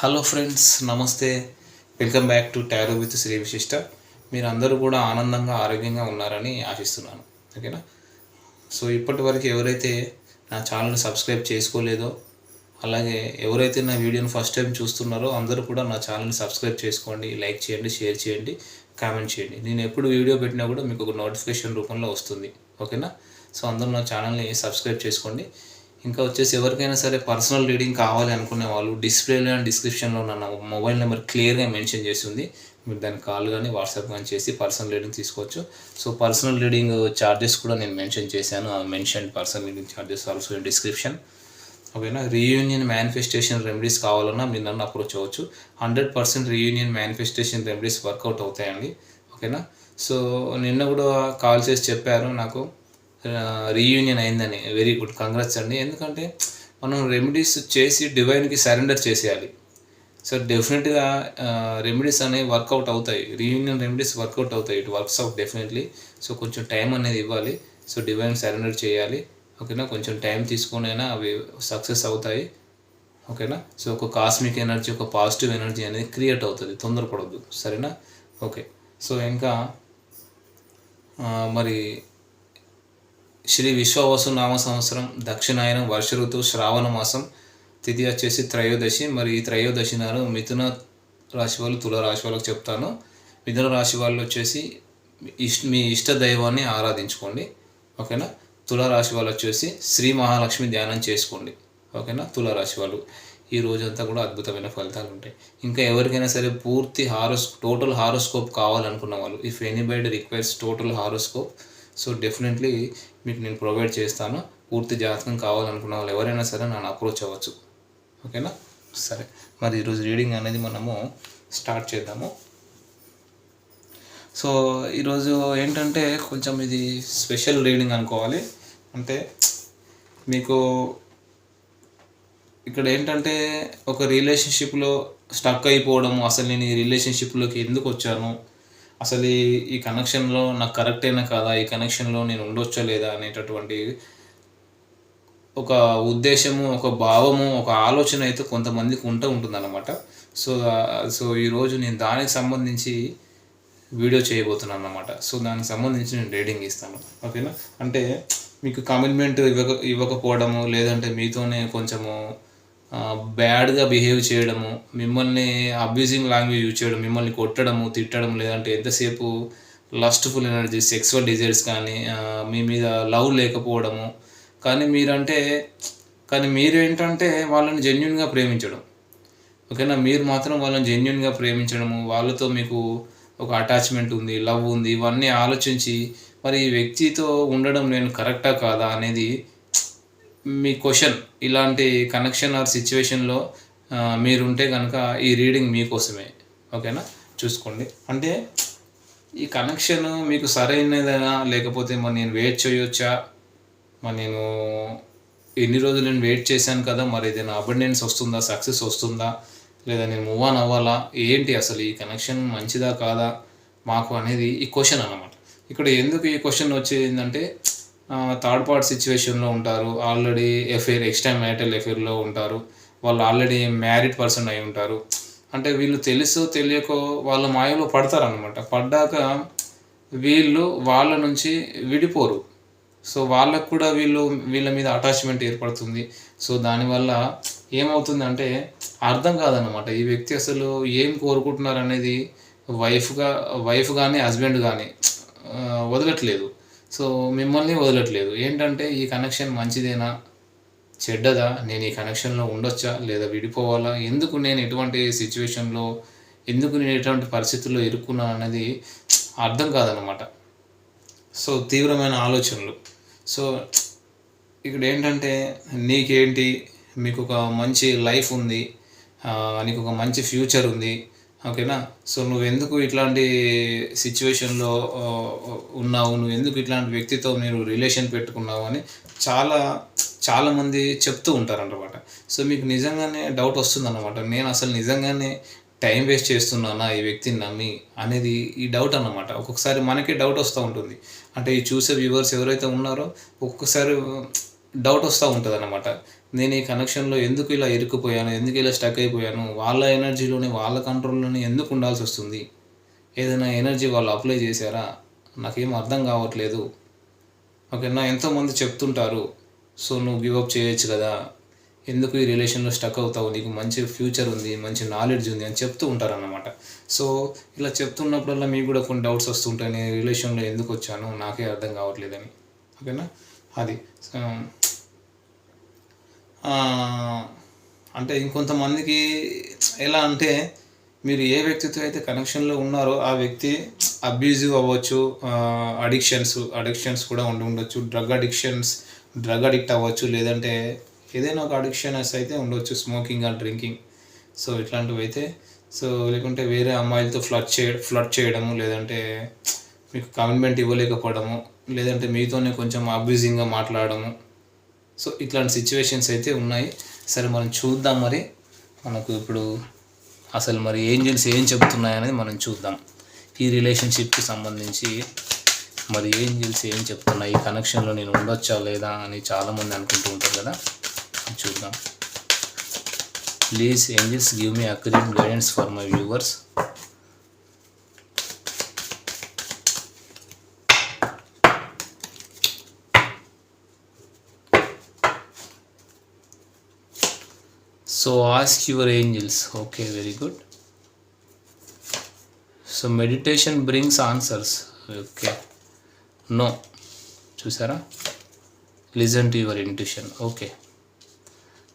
Hello friends నమస్తే. Welcome back to tarot with Shri Vishishta మీరు అందరూ కూడా ఆనందంగా ఆరోగ్యంగా ఉన్నారని ఆశిస్తున్నాను. ఓకేనా? సో ఇప్పటి వరకు ఎవరైతే నా ఛానల్ సబ్స్క్రైబ్ చేసుకోలేదో అలాగే ఎవరైతే నా వీడియోని ఫస్ట్ టైం చూస్తున్నారో అందరూ కూడా నా ఛానల్ని సబ్స్క్రైబ్ చేసుకోండి లైక్ చేయండి షేర్ చేయండి కామెంట్ చేయండి. నేను ఎప్పుడు వీడియో పెట్టినా కూడా మీకు ఒక నోటిఫికేషన్ రూపంలో వస్తుంది. ఓకేనా? సో అందరూ నా ఛానల్ని సబ్స్క్రైబ్ చేసుకోండి. ఇంకా వచ్చేసి ఎవరికైనా సరే పర్సనల్ రీడింగ్ కావాలి అనుకునే వాళ్ళు డిస్ప్లేలో అండ్ డిస్క్రిప్షన్లో నా మొబైల్ నెంబర్ క్లియర్గా మెన్షన్ చేసి ఉంది. మీరు దాన్ని కాల్ కానీ వాట్సాప్ కానీ చేసి పర్సనల్ రీడింగ్ తీసుకోవచ్చు. సో పర్సనల్ రీడింగ్ ఛార్జెస్ కూడా నేను మెన్షన్ చేశాను. Mention personal reading charges also in description. ఓకేనా? రీయూనియన్ మేనిఫెస్టేషన్ రెమెడీస్ కావాలన్నా మీరు నన్ను అప్రోచ్ అవ్వచ్చు. Hundred percent reunion manifestation remedies work out అవుతాయండి. ఓకేనా? సో నిన్న కూడా కాల్ చేసి చెప్పారు నాకు. రీయూనియన్ అయిందని. వెరీ గుడ్ కంగ్రాట్స్ అండి. ఎందుకంటే మనం రెమెడీస్ చేసి డివైన్కి సరెండర్ చేసేయాలి. సో డెఫినెట్గా రెమెడీస్ అనేవి వర్కౌట్ అవుతాయి. రీయూనియన్ రెమెడీస్ వర్కౌట్ అవుతాయి. It works out definitely so కొంచెం టైం అనేది ఇవ్వాలి. సో డివైన్ సరెండర్ చేయాలి. ఓకేనా? కొంచెం టైం తీసుకునైనా అవి సక్సెస్ అవుతాయి. ఓకేనా? సో ఒక కాస్మిక్ ఎనర్జీ ఒక పాజిటివ్ ఎనర్జీ అనేది క్రియేట్ అవుతుంది. తొందరపడద్దు. సరేనా? ఓకే సో ఇంకా మరి శ్రీ విశ్వవసు నామ సంవత్సరం దక్షిణాయనం వర్ష ఋతువు శ్రావణ మాసం తిథి వచ్చేసి త్రయోదశి. మరి ఈ త్రయోదశి నాడు మిథున రాశి వాళ్ళు తుల రాశి వాళ్ళకి చెప్తాను. మిథున రాశి వాళ్ళు వచ్చేసి ఇష్ట మీ ఇష్ట దైవాన్ని ఆరాధించుకోండి. ఓకేనా? తుల రాశి వాళ్ళు వచ్చేసి శ్రీ మహాలక్ష్మి ధ్యానం చేసుకోండి. ఓకేనా? తుల రాశి వాళ్ళు. ఈ రోజంతా కూడా అద్భుతమైన ఫలితాలు ఉంటాయి. ఇంకా ఎవరికైనా సరే పూర్తి హారోస్ టోటల్ హారోస్కోప్ కావాలనుకున్న వాళ్ళు if anybody requires total horoscope so definitely మీకు నేను ప్రొవైడ్ చేస్తాను. పూర్తి జాతకం కావాలనుకున్న వాళ్ళు ఎవరైనా సరే నన్ను అప్రోచ్ అవ్వచ్చు. ఓకేనా సరే. మరి ఈరోజు రీడింగ్ అనేది మనము స్టార్ట్ చేద్దాము. సో ఈరోజు ఏంటంటే కొంచెం ఇది స్పెషల్ రీడింగ్ అనుకోవాలి. అంటే మీకు ఇక్కడ ఏంటంటే ఒక రిలేషన్షిప్లో స్టక్ అయిపోవడం అసలు నేను ఈ రిలేషన్షిప్లోకి ఎందుకు వచ్చాను? అసలు ఈ- ఈ కనెక్షన్లో నాకు కరెక్టేనా కాదా? ఈ కనెక్షన్లో నేను ఉండొచ్చా లేదా అనేటటువంటి ఒక ఉద్దేశము ఒక భావము ఒక ఆలోచన అయితే కొంతమందికి ఉంటూ ఉంటుందన్నమాట. సో సో ఈరోజు నేను దానికి సంబంధించి వీడియో చేయబోతున్నాను అన్నమాట సో దానికి సంబంధించి నేను రేటింగ్ ఇస్తాను. ఓకేనా? అంటే మీకు కమిట్మెంట్ ఇవ్వక ఇవ్వకపోవడము లేదంటే మీతోనే కొంచెము బ్యాడ్గా బిహేవ్ చేయడము మిమ్మల్ని అబ్యూజింగ్ లాంగ్వేజ్ యూజ్ చేయడం మిమ్మల్ని కొట్టడము తిట్టడం లేదంటే ఎంతసేపు లస్ట్ఫుల్ ఎనర్జీ సెక్సువల్ డిజైర్స్ కానీ మీ మీద లవ్ లేకపోవడము. కానీ మీరంటే కానీ మీరు ఏంటంటే వాళ్ళని జెన్యున్గా ప్రేమించడం. ఓకేనా? మీరు మాత్రం వాళ్ళని జెన్యున్గా ప్రేమించడము వాళ్ళతో మీకు ఒక అటాచ్మెంట్ ఉంది లవ్ ఉంది ఇవన్నీ ఆలోచించి మరి ఈ వ్యక్తితో ఉండడం నేను కరెక్టా కాదా అనేది మీ క్వశ్చన్ ఇలాంటి కనెక్షన్ ఆర్ సిచ్యువేషన్లో మీరుంటే కనుక ఈ రీడింగ్ మీకోసమే. ఓకేనా? చూసుకోండి. అంటే ఈ కనెక్షన్ మీకు సరైనదేనా లేకపోతే మరి నేను వెయిట్ చేయొచ్చా? మరి నేను ఎన్ని రోజులు నేను వెయిట్ చేశాను కదా మరి ఏదైనా అబండెన్స్ వస్తుందా సక్సెస్ వస్తుందా? లేదా నేను మూవ్ ఆన్ అవ్వాలా? ఏంటి అసలు ఈ కనెక్షన్ మంచిదా కాదా? మాకు అనేది ఈ క్వశ్చన్ అనమాట ఇక్కడ ఎందుకు ఈ క్వశ్చన్ వచ్చేందంటే థర్డ్ పార్ట్ సిచ్యువేషన్లో ఉంటారు. ఆల్రెడీ ఎఫైర్ ఎక్స్ట్రా మ్యారిటల్ ఎఫైర్లో ఉంటారు. వాళ్ళు ఆల్రెడీ మ్యారీడ్ పర్సన్ అయి ఉంటారు. అంటే వీళ్ళు తెలుసో తెలియకో వాళ్ళ మాయలో పడతారు అనమాట పడ్డాక వీళ్ళు వాళ్ళ నుంచి విడిపోరు. సో వాళ్ళకు కూడా వీళ్ళు వీళ్ళ మీద అటాచ్మెంట్ ఏర్పడుతుంది. సో దానివల్ల ఏమవుతుందంటే అర్థం కాదనమాట ఈ వ్యక్తి అసలు ఏం కోరుకుంటున్నారు అనేది వైఫ్గా వైఫ్ కానీ హస్బెండ్ కానీ వదలట్లేదు. సో మిమ్మల్ని వదలట్లేదు. ఏంటంటే ఈ కనెక్షన్ మంచిదేనా? చెడ్డదా? నేను ఈ కనెక్షన్లో ఉండొచ్చా? లేదా విడిపోవాలా? ఎందుకు నేను ఎటువంటి సిచ్యువేషన్లో ఎందుకు నేను ఎటువంటి పరిస్థితుల్లో ఇరుక్కున్నాను అనేది అర్థం కాదనమాట సో తీవ్రమైన ఆలోచనలు. సో ఇక్కడ ఏంటంటే నీకేంటి? మీకు ఒక మంచి లైఫ్ ఉంది. నీకు ఒక మంచి ఫ్యూచర్ ఉంది. ఓకేనా? సో నువ్వు ఎందుకు ఇట్లాంటి సిచ్యువేషన్లో ఉన్నావు? నువ్వు ఎందుకు ఇట్లాంటి వ్యక్తితో మీరు రిలేషన్ పెట్టుకున్నావు అని చాలా చాలామంది చెప్తూ ఉంటారన్నమాట. సో మీకు నిజంగానే డౌట్ వస్తుందన్నమాట. నేను అసలు నిజంగానే టైం వేస్ట్ చేస్తున్నానా ఈ వ్యక్తిని నమ్మి అనేది ఈ డౌట్ అన్నమాట. ఒక్కొక్కసారి మనకే డౌట్ వస్తూ ఉంటుంది. అంటే ఈ చూసే వ్యూవర్స్ ఎవరైతే ఉన్నారో ఒక్కొక్కసారి డౌట్ వస్తూ ఉంటుంది అన్నమాట నేను ఈ కనెక్షన్లో ఎందుకు ఇలా ఇరుక్కుపోయాను? ఎందుకు ఇలా స్టక్ అయిపోయాను? వాళ్ళ ఎనర్జీలోనే వాళ్ళ కంట్రోల్లోనే ఎందుకు ఉండాల్సి వస్తుంది? ఏదైనా ఎనర్జీ వాళ్ళు అప్లై చేశారా? నాకేం అర్థం కావట్లేదు. ఓకేనా? ఎంతోమంది చెప్తుంటారు సో నువ్వు గివప్ చేయొచ్చు కదా? ఎందుకు ఈ రిలేషన్లో స్టక్ అవుతావు? నీకు మంచి ఫ్యూచర్ ఉంది మంచి నాలెడ్జ్ ఉంది అని చెప్తూ ఉంటారు అన్నమాట సో ఇలా చెప్తున్నప్పుడల్లా మీకు కూడా కొన్ని డౌట్స్ వస్తుంటాయి. నేను రిలేషన్లో ఎందుకు వచ్చాను? నాకే అర్థం కావట్లేదని. ఓకేనా? అది. సో, అంటే ఇంకొంతమందికి ఎలా అంటే మీరు ఏ వ్యక్తితో అయితే కనెక్షన్లో ఉన్నారో ఆ వ్యక్తి అబ్యూజివ్ అవ్వచ్చు అడిక్షన్స్ అడిక్షన్స్ కూడా ఉండి ఉండొచ్చు. డ్రగ్ అడిక్షన్స్ డ్రగ్ అడిక్ట్ అవ్వచ్చు లేదంటే ఏదైనా ఒక అడిక్షన్స్ అయితే ఉండొచ్చు స్మోకింగ్ అండ్ డ్రింకింగ్. సో ఇట్లాంటివి అయితే సో లేకుంటే వేరే అమ్మాయిలతో ఫ్లడ్ చేయ ఫ్లడ్ చేయడము లేదంటే మీకు కమిట్మెంట్ ఇవ్వలేకపోవడము లేదంటే మీతోనే కొంచెం అబ్యూజింగ్గా మాట్లాడడము. సో ఇట్లాంటి సిచ్యువేషన్స్ అయితే ఉన్నాయి. సరే మనం చూద్దాం మరి. మనకు ఇప్పుడు అసలు మరి ఏంజల్స్ ఏం చెప్తున్నాయనేది మనం చూద్దాం. ఈ రిలేషన్షిప్కి సంబంధించి మరి ఏంజల్స్ ఏం చెప్తున్నాయి? ఈ కనెక్షన్లో నేను ఉండొచ్చా లేదా అని చాలామంది అనుకుంటూ ఉంటారు కదా. చూద్దాం. Please angels give me అక్రీమ్ guidance for my viewers so ask your angels okay very good so meditation brings answers okay no చూసారా? Listen to your intuition okay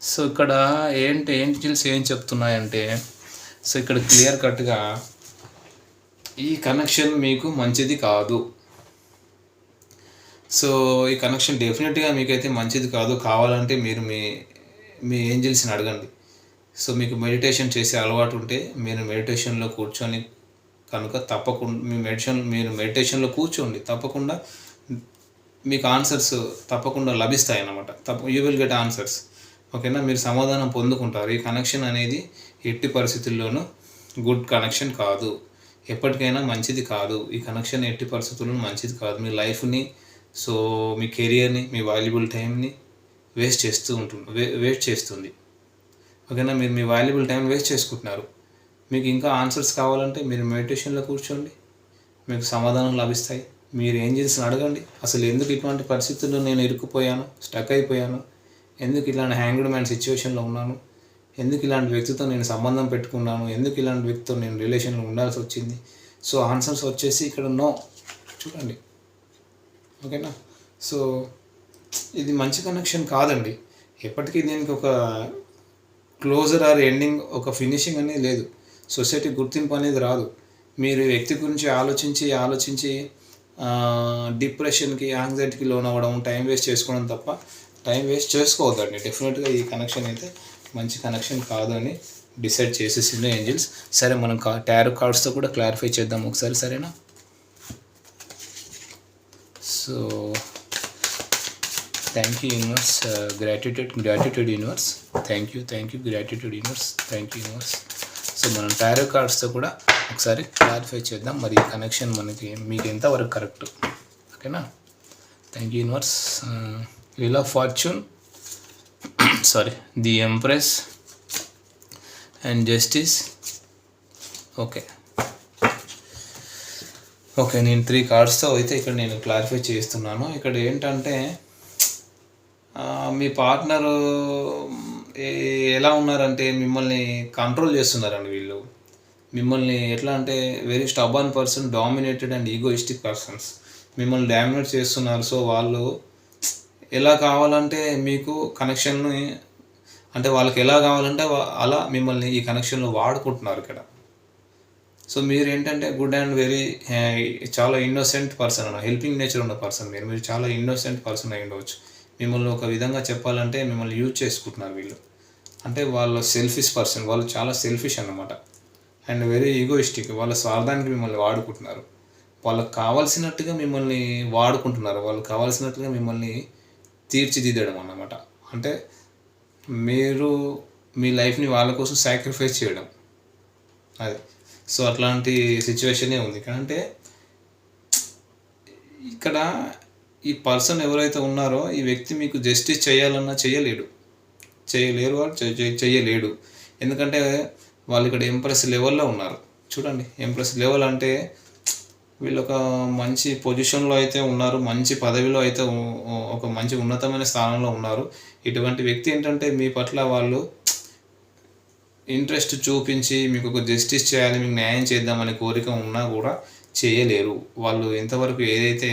so ఇక్కడ ఏంటి ఏంజిల్స్ ఏం చెప్తున్నాయంటే సో ఇక్కడ క్లియర్ కట్గా ఈ కనెక్షన్ మీకు మంచిది కాదు. సో ఈ కనెక్షన్ డెఫినెట్గా మీకైతే మంచిది కాదు. కావాలంటే మీరు మీ మీ ఏంజిల్స్ని అడగండి. సో మీకు మెడిటేషన్ చేసే అలవాటు ఉంటే మీరు మెడిటేషన్లో కూర్చొని కనుక తప్పకుండా మీ మెడిషన్ మీరు మెడిటేషన్లో కూర్చోండి. తప్పకుండా మీకు ఆన్సర్స్ తప్పకుండా లభిస్తాయి అన్నమాట తప్ప యూ విల్ గెట్ ఆన్సర్స్ ఓకేనా? మీరు సమాధానం పొందుకుంటారు. ఈ కనెక్షన్ అనేది ఎట్టి పరిస్థితుల్లోనూ గుడ్ కనెక్షన్ కాదు. ఎప్పటికైనా మంచిది కాదు. ఈ కనెక్షన్ ఎట్టి పరిస్థితుల్లో మంచిది కాదు. మీ లైఫ్ని సో మీ కెరియర్ని మీ వాల్యుబుల్ టైంని వేస్ట్ చేస్తూ ఉంటుంది వే వేస్ట్ చేస్తుంది. ఓకేనా? మీరు మీ వాల్యుబుల్ టైం వేస్ట్ చేసుకుంటున్నారు. మీకు ఇంకా ఆన్సర్స్ కావాలంటే మీరు మెడిటేషన్లో కూర్చోండి. మీకు సమాధానం లభిస్తాయి. మీరు ఏం చేసిన అడగండి. అసలు ఎందుకు ఇటువంటి పరిస్థితుల్లో నేను ఇరుక్కుపోయాను స్టక్ అయిపోయాను? ఎందుకు ఇలాంటి హ్యాంగ్డ్ మ్యాన్ సిచ్యువేషన్లో ఉన్నాను? ఎందుకు ఇలాంటి వ్యక్తితో నేను సంబంధం పెట్టుకున్నాను? ఎందుకు ఇలాంటి వ్యక్తితో నేను రిలేషన్లో ఉండాల్సి వచ్చింది? సో ఆన్సర్స్ వచ్చేసి ఇక్కడ నో. చూడండి. ఓకేనా? సో ఇది మంచి కనెక్షన్ కాదండి. ఎప్పటికీ దీనికి ఒక క్లోజర్ ఆర్ ఎండింగ్ ఒక ఫినిషింగ్ అనేది లేదు. సొసైటీ గుర్తింపు అనేది రాదు. మీరు వ్యక్తి గురించి ఆలోచించి ఆలోచించి డిప్రెషన్కి యాంగ్జైటీకి లోన్ అవ్వడం టైం వేస్ట్ చేసుకోవడం తప్ప టైం వేస్ట్ చేసుకోవద్దండి. డెఫినెట్గా ఈ కనెక్షన్ అయితే మంచి కనెక్షన్ కాదు అని డిసైడ్ చేసేసిండు ఏంజిల్స్. సరే మనం కా టారో కార్డ్స్తో కూడా క్లారిఫై చేద్దాం ఒకసారి సరేనా? So thank you universe gratitude gratitude universe thank you thank you gratitude universe thank you universe so మనం టారో కార్డ్స్తో కూడా ఒకసారి క్లారిఫై చేద్దాం. మరి కనెక్షన్ మనకి మీకు ఎంతవరకు కరెక్ట్ ఓకేనా thank you universe wheel of fortune sorry the empress and justice okay okay నేను త్రీ కార్డ్స్తో అయితే ఇక్కడ నేను క్లారిఫై చేస్తున్నాను. ఇక్కడ ఏంటంటే మీ పార్ట్నరు ఎలా ఉన్నారంటే మిమ్మల్ని కంట్రోల్ చేస్తున్నారండి వీళ్ళు? మిమ్మల్ని ఎట్లా అంటే very stubborn person dominated and egoistic persons మిమ్మల్ని డామినేట్ చేస్తున్నారు. సో వాళ్ళు ఎలా కావాలంటే మీకు కనెక్షన్ని అంటే వాళ్ళకి ఎలా కావాలంటే అలా మిమ్మల్ని ఈ కనెక్షన్లో వాడుకుంటున్నారు ఇక్కడ. సో మీరు ఏంటంటే గుడ్ అండ్ వెరీ చాలా ఇన్నోసెంట్ పర్సన్ అన్న హెల్పింగ్ నేచర్ ఉన్న పర్సన్ మీరు మీరు చాలా ఇన్నోసెంట్ పర్సన్ అయి ఉండవచ్చు. మిమ్మల్ని ఒక విధంగా చెప్పాలంటే మిమ్మల్ని యూజ్ చేసుకుంటున్నారు వీళ్ళు. అంటే వాళ్ళ సెల్ఫిష్ పర్సన్ వాళ్ళు చాలా సెల్ఫిష్ అన్నమాట. అండ్ వెరీ ఈగోయిస్టిక్ వాళ్ళ స్వార్థానికి మిమ్మల్ని వాడుకుంటున్నారు. వాళ్ళకు కావాల్సినట్టుగా మిమ్మల్ని వాడుకుంటున్నారు. వాళ్ళకి కావాల్సినట్టుగా మిమ్మల్ని తీర్చిదిద్దడం అన్నమాట. అంటే మీరు మీ లైఫ్ని వాళ్ళ కోసం సాక్రిఫైస్ చేయడం. అది. సో అట్లాంటి సిచ్యువేషనే ఉంది. అంటే ఇక్కడ ఈ పర్సన్ ఎవరైతే ఉన్నారో ఈ వ్యక్తి మీకు జస్టిస్ చేయాలన్నా చేయలేడు. చేయలేరు వాడు చేయలేడు. ఎందుకంటే వాళ్ళు ఇక్కడ ఎంప్రెస్ లెవెల్లో ఉన్నారు. చూడండి ఎంప్రెస్ లెవెల్ అంటే వీళ్ళు ఒక మంచి పొజిషన్లో అయితే ఉన్నారు మంచి పదవిలో అయితే ఒక మంచి ఉన్నతమైన స్థానంలో ఉన్నారు. ఇటువంటి వ్యక్తి ఏంటంటే మీ పట్ల వాళ్ళు ఇంట్రెస్ట్ చూపించి మీకు ఒక జస్టిస్ చేయాలి మీకు న్యాయం చేద్దామనే కోరిక ఉన్నా కూడా చేయలేరు. వాళ్ళు ఎంతవరకు ఏదైతే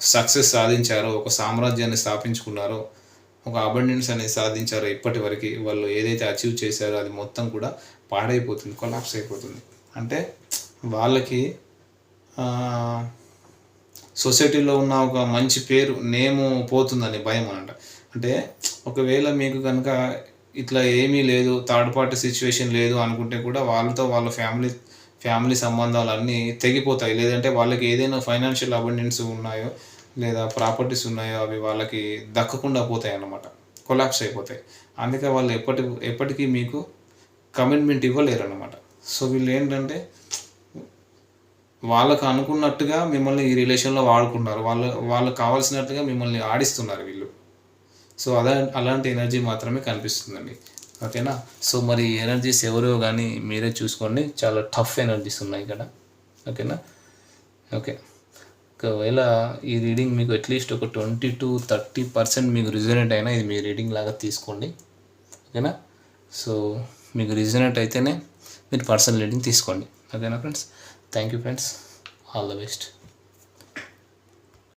సక్సెస్ సాధించారో ఒక సామ్రాజ్యాన్ని స్థాపించుకున్నారో ఒక అబండెన్స్ అనేది సాధించారో ఇప్పటి వరకు వాళ్ళు ఏదైతే అచీవ్ చేశారో అది మొత్తం కూడా పాడైపోతుంది కొలాప్స్ అయిపోతుంది. అంటే వాళ్ళకి సొసైటీలో ఉన్న ఒక మంచి పేరు నేము పోతుందని భయం అనమాట అంటే ఒకవేళ మీకు కనుక ఇట్లా ఏమీ లేదు థర్డ్ పార్టీ సిచ్యువేషన్ లేదు అనుకుంటే కూడా వాళ్ళతో వాళ్ళ ఫ్యామిలీ ఫ్యామిలీ సంబంధాలు అన్నీ తెగిపోతాయి. లేదంటే వాళ్ళకి ఏదైనా ఫైనాన్షియల్ అబండెన్స్ ఉన్నాయో లేదా ప్రాపర్టీస్ ఉన్నాయో అవి వాళ్ళకి దక్కకుండా పోతాయి అన్నమాట. కొలాప్స్ అయిపోతాయి. అందుకే వాళ్ళు ఎప్పటి ఎప్పటికీ మీకు కమిట్మెంట్ ఇవ్వలేరు అనమాట సో వీళ్ళు ఏంటంటే వాళ్ళకు అనుకున్నట్టుగా మిమ్మల్ని ఈ రిలేషన్లో వాడుకున్నారు వాళ్ళ వాళ్ళకి కావాల్సినట్టుగా మిమ్మల్ని ఆడిస్తున్నారు వీళ్ళు. సో అలా అలాంటి ఎనర్జీ మాత్రమే కనిపిస్తుందండి. ఓకేనా? సో మరి ఎనర్జీస్ ఎవరో కానీ మీరే చూసుకోండి. చాలా టఫ్ ఎనర్జీస్ ఉన్నాయి ఇక్కడ. ఓకేనా? ఓకే. ఒకవేళ ఈ రీడింగ్ మీకు అట్లీస్ట్ ఒక ట్వంటీ టు థర్టీ పర్సెంట్ మీకు రిజనేట్ అయినా ఇది మీ రీడింగ్ లాగా తీసుకోండి. ఓకేనా? సో మీకు రిజనేట్ అయితేనే మీరు పర్సనల్ రీడింగ్ తీసుకోండి. ఓకేనా friends thank you friends all the best